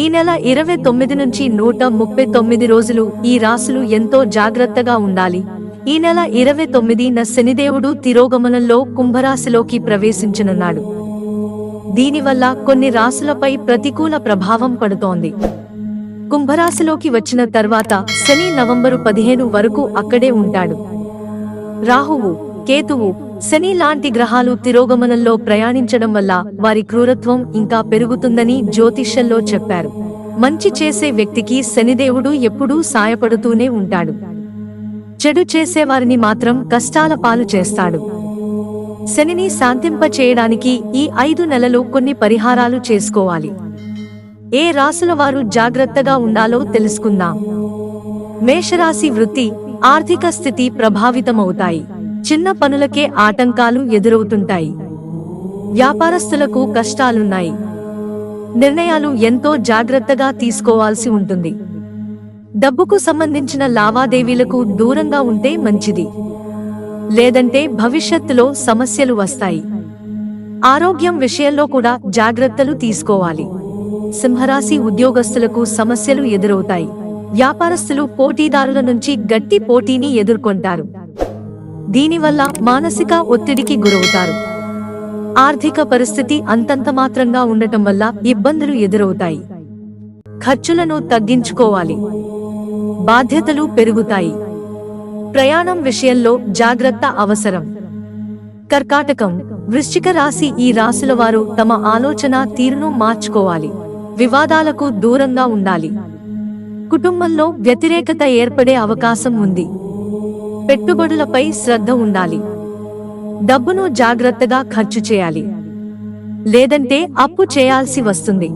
ఈ నెల ఇరవై తొమ్మిది నుంచి నూట ముప్పై తొమ్మిది రోజులు ఈ రాసులు ఎంతో జాగ్రత్తగా ఉండాలి. ఈ నెల ఇరవై తొమ్మిదిన శనిదేవుడు తిరోగమనంలో కుంభరాశిలోకి ప్రవేశించనున్నాడు. దీనివల్ల కొన్ని రాసులపై ప్రతికూల ప్రభావం పడుతోంది. కుంభరాశిలోకి వచ్చిన తర్వాత శని నవంబరు పదిహేను వరకు అక్కడే ఉంటాడు. రాహువు కేతువు శని లాంటి గ్రహాలు తిరోగమనంలో ప్రయాణించడం వల్ల వారి క్రూరత్వం ఇంకా పెరుగుతుందని జ్యోతిష్యంలో చెప్పారు. మంచి చేసే వ్యక్తికి శనిదేవుడు ఎప్పుడూ సాయపడుతూనే ఉంటాడు. చెడు చేసేవారిని మాత్రం కష్టాల పాలు చేస్తాడు. శనిని శాంతింప చేయడానికి ఈ ఐదు నెలలు కొన్ని పరిహారాలు చేసుకోవాలి. ఏ రాసుల వారు జాగ్రత్తగా ఉండాలో తెలుసుకుందాం. మేషరాశి వృత్తి ఆర్థిక స్థితి ప్రభావితమవుతాయి. చిన్న పనులకే ఆటంకాలు ఎదురవుతుంటాయి. వ్యాపారస్తులకు కష్టాలున్నాయి. నిర్ణయాలు ఎంతో జాగ్రత్తగా తీసుకోవాల్సి ఉంటుంది. డబ్బుకు సంబంధించిన లావాదేవీలకు దూరంగా ఉంటే మంచిది. లేదంటే భవిష్యత్తులో సమస్యలు వస్తాయి. ఆరోగ్యం విషయంలో కూడా జాగ్రత్తలు తీసుకోవాలి. సింహరాశి ఉద్యోగస్తులకు సమస్యలు ఎదురవుతాయి. వ్యాపారస్తులు పోటీదారుల నుంచి గట్టి పోటీని ఎదుర్కొంటారు. దీనివల్ల మానసిక ఒత్తిడికి గురవుతారు. ఆర్థిక పరిస్థితి అంతంత మాత్రంగా ఉండటం వల్ల ఇబ్బందులు ఎదురవుతాయి. ఖర్చులను తగ్గించుకోవాలి. బాధ్యతలు పెరుగుతాయి. ప్రయాణం విషయంలో జాగ్రత్త అవసరం. కర్కాటకం వృశ్చిక రాశి ఈ రాశుల వారు తమ ఆలోచన తీరును మార్చుకోవాలి. వివాదాలకు దూరంగా ఉండాలి. కుటుంబంలో వ్యతిరేకత ఏర్పడే అవకాశం ఉంది. పెట్టుబడులపై శ్రద్ధ ఉండాలి. డబ్బును జాగ్రత్తగా ఖర్చు చేయాలి. లేదంటే అప్పు చేయాల్సి వస్తుంది.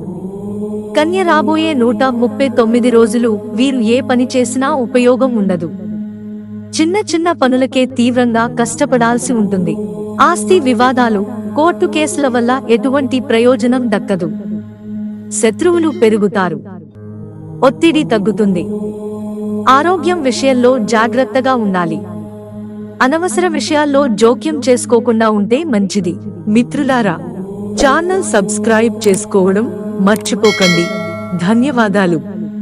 కన్య రాబోయే నూట ముప్పై తొమ్మిది రోజులు వీరు ఏ పని చేసినా ఉపయోగం ఉండదు. చిన్న చిన్న పనులకే తీవ్రంగా కష్టపడాల్సి ఉంటుంది. ఆస్తి వివాదాలు కోర్టు కేసుల వల్ల ఎటువంటి ప్రయోజనం దక్కదు. శత్రువులు పెరుగుతారు. ఒత్తిడి తగ్గుతుంది. ఆరోగ్యం విషయంలో జాగ్రత్తగా ఉండాలి. అనవసర విషయాల్లో జోక్యం చేసుకోకుండా ఉంటే మంచిది. మిత్రులారా ఛానల్ సబ్స్క్రైబ్ చేసుకోవడం మర్చిపోకండి. ధన్యవాదాలు.